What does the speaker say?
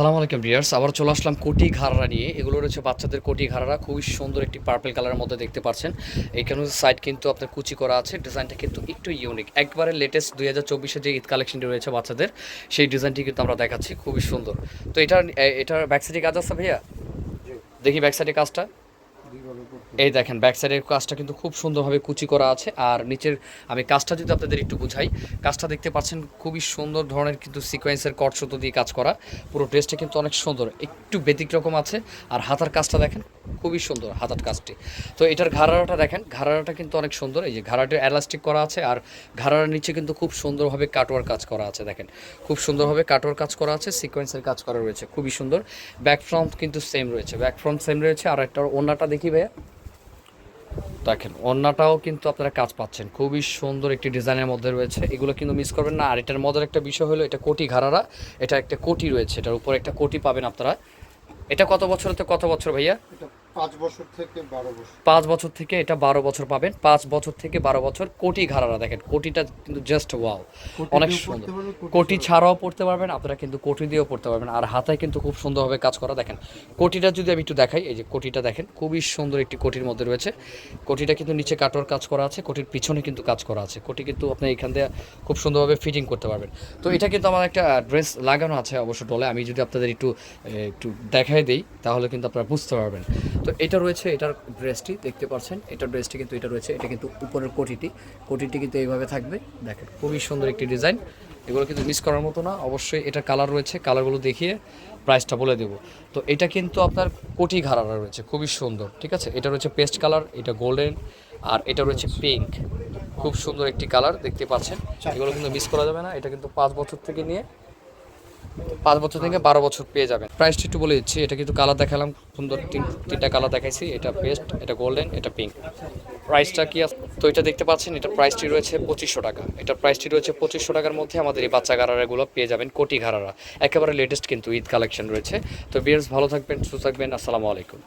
সালাম আলাইকুম ভিয়ার্স আবার চলে আসলাম কোটি ঘাড়া নিয়ে। এগুলো রয়েছে বাচ্চাদের কোটি ঘাড়া খুবই সুন্দর একটি পার্পেল কালারের মধ্যে দেখতে পাচ্ছেন। এখানে সাইড কিন্তু আপনার কুচি করা আছে ডিজাইনটা কিন্তু একটু ইউনিক একবারে লেটেস্ট দুই হাজার চব্বিশে যে ঈদ কালেকশনটি রয়েছে বাচ্চাদের সেই ডিজাইনটি কিন্তু আমরা দেখাচ্ছি খুবই সুন্দর। তো এটার এটার ব্যাকসাইডে কাজ আছে ভাইয়া? দেখি ব্যাকসাইডে কাজটা। এই দেখেন ব্যাক সাইডের কাজটা কিন্তু খুব সুন্দরভাবে কুচি করা আছে। আর নিচের, আমি কাজটা যদি আপনাদের একটু বুঝাই, কাজটা দেখতে পাচ্ছেন, খুবই সুন্দর ধরনের কিন্তু সিকোয়েন্সের কট সুতো দিয়ে কাজ করা। পুরো ড্রেসটা কিন্তু অনেক সুন্দর, একটু ব্যতিক রকম আছে। আর হাতার কাজটা দেখেন খুবই সুন্দর হাতার কাজটি। তো এটার ঘাড়াটা দেখেন ঘাড়াটা কিন্তু অনেক সুন্দর। এই যে ঘাড়াটা এলাস্টিক করা আছে আর ঘাড়ার নিচে কিন্তু খুব সুন্দরভাবে কাটোয়ার কাজ করা আছে দেখেন। খুব সুন্দরভাবে কাটোয়ার কাজ করা আছে সিকোয়েন্সের কাজ করা রয়েছে, খুবই সুন্দর। ব্যাক ফ্রন্ট কিন্তু সেম রয়েছে ব্যাক ফ্রন্ট সেম রয়েছে। আর একটা ওনাটা দেখি ভাইয়া। দেখেন অন্যটাও কিন্তু আপনারা কাজ পাচ্ছেন। খুবই সুন্দর একটি ডিজাইনের মধ্যে রয়েছে। এগুলো কিন্তু মিস করবেন না। আর এটার মজার একটা বিষয় হলো, এটা কোটি ঘাড়ারা, এটা একটা কোটি রয়েছে। এটার উপর একটা কোটি পাবেন আপনারা। এটা কত বছর কত বছর ভাইয়া? পাঁচ বছর থেকে বারো বছর। পাঁচ বছর থেকে এটা বারো বছর পাবেন। পাঁচ বছর থেকে বারো বছর কোটি ঘাড়ারা দেখেন কোটিটা কিন্তু জাস্ট ওয়াও অনেক সুন্দর। কোটি কোটি ছাড়াও। পড়তে পারবেন আপনারা কিন্তু কোটি দিয়েও পড়তে পারবেন। আর হাতায় কিন্তু খুব সুন্দরভাবে কাজ করা দেখেন। কোটিটা যদি আমি একটু দেখাই এই যে কোটিটা দেখেন খুবই সুন্দর একটি কোটির মধ্যে রয়েছে। কোটিটা কিন্তু নিচে কাটোর কাজ করা আছে কোটির পিছনে কিন্তু কাজ করা আছে। কোটি কিন্তু আপনি এখান দিয়ে খুব সুন্দরভাবে ফিটিং করতে পারবেন। তো এটা কিন্তু আমার একটা ড্রেস লাগানো আছে অবশ্য ডলে আমি যদি আপনাদের একটু একটু দেখাই দিই তাহলে কিন্তু আপনারা বুঝতে পারবেন। তো এটা রয়েছে এটার ড্রেসটি দেখতে পাচ্ছেন এটার ড্রেসটি কিন্তু এটা রয়েছে এটা কিন্তু উপরের কোটিটি কোটিটি কিন্তু এইভাবে থাকবে। দেখেন খুবই সুন্দর একটি ডিজাইন। এগুলো কিন্তু মিস করার মতো না অবশ্যই এটা কালার রয়েছে কালারগুলো দেখিয়ে প্রাইসটা বলে দেবো। তো এটা কিন্তু আপনার কোটি ঘাড়ারা রয়েছে খুবই সুন্দর ঠিক আছে? এটা রয়েছে পেস্ট কালার এটা গোল্ডেন আর এটা রয়েছে পিঙ্ক খুব সুন্দর একটি কালার দেখতে পাচ্ছেন? এগুলো কিন্তু মিস করা যাবে না এটা কিন্তু পাঁচ বছর থেকে নিয়ে পাঁচ বছর থেকে বারো বছর পেয়ে যাবেন। প্রাইসটা একটু বলে দিচ্ছি, এটা কিন্তু কালার দেখালাম, সুন্দর তিন, তিনটা কালার দেখাইছি, এটা বেস্ট এটা গোল্ডেন এটা পিঙ্ক প্রাইসটা কি তো এটা দেখতে পাচ্ছেন, এটা প্রাইসটি রয়েছে পঁচিশশো টাকা। এটা প্রাইসটি রয়েছে পঁচিশশো টাকার মধ্যে আমাদের এই বাচ্চা গারারাগুলো পেয়ে যাবেন কোটি ঘাড়ারা একেবারে লেটেস্ট কিন্তু ঈদ কালেকশন রয়েছে। তো বিয়ার্স ভালো থাকবেন, সুস্থ থাকবেন, আসসালামু আলাইকুম।